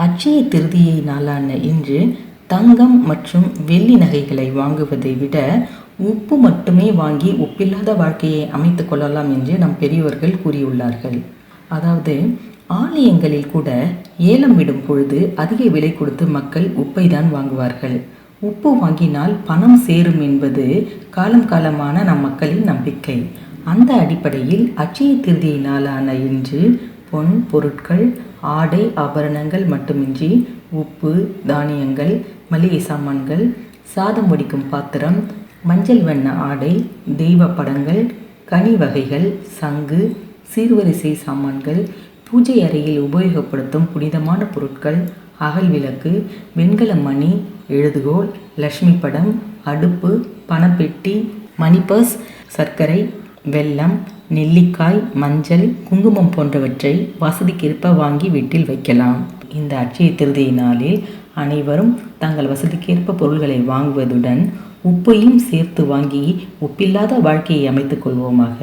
அட்சய திருதியை நாளான இன்று தங்கம் மற்றும் வெள்ளி நகைகளை வாங்குவதை விட உப்பு மட்டுமே வாங்கி உப்பில்லாத வாழ்க்கையை அமைத்து கொள்ளலாம் என்று நம் பெரியவர்கள் கூறியுள்ளார்கள். அதாவது ஆலயங்களில் கூட ஏலம் விடும் பொழுது அதிக விலை கொடுத்து மக்கள் உப்பை தான் வாங்குவார்கள். உப்பு வாங்கினால் பணம் சேரும் என்பது காலம் காலமான நம் மக்களின் நம்பிக்கை. அந்த அடிப்படையில் அச்சய திருதியை நாளான இன்று பொன் பொருட்கள் ஆடை ஆபரணங்கள் மட்டுமின்றி உப்பு தானியங்கள் மளிகை சாமான்கள் சாதம் வடிக்கும் பாத்திரம் மஞ்சள் வண்ண ஆடை தெய்வ படங்கள் கனி வகைகள் சங்கு சீர்வரிசை சாமான்கள் பூஜை அறையில் உபயோகப்படுத்தும் புனிதமான பொருட்கள் அகல் விளக்கு வெண்கல மணி எழுதுகோல் லக்ஷ்மி படம் அடுப்பு பணப்பெட்டி மணிபர்ஸ் சர்க்கரை வெல்லம் நெல்லிக்காய் மஞ்சள் குங்குமம் போன்றவற்றை வசதிக்கேற்ப வாங்கி வீட்டில் வைக்கலாம். இந்த அட்சய திருதியை நாளில் அனைவரும் தங்கள் வசதிக்கேற்ப பொருள்களை வாங்குவதுடன் உப்பையும் சேர்த்து வாங்கி உப்பில்லாத வாழ்க்கையை அமைத்துக் கொள்வோமாக.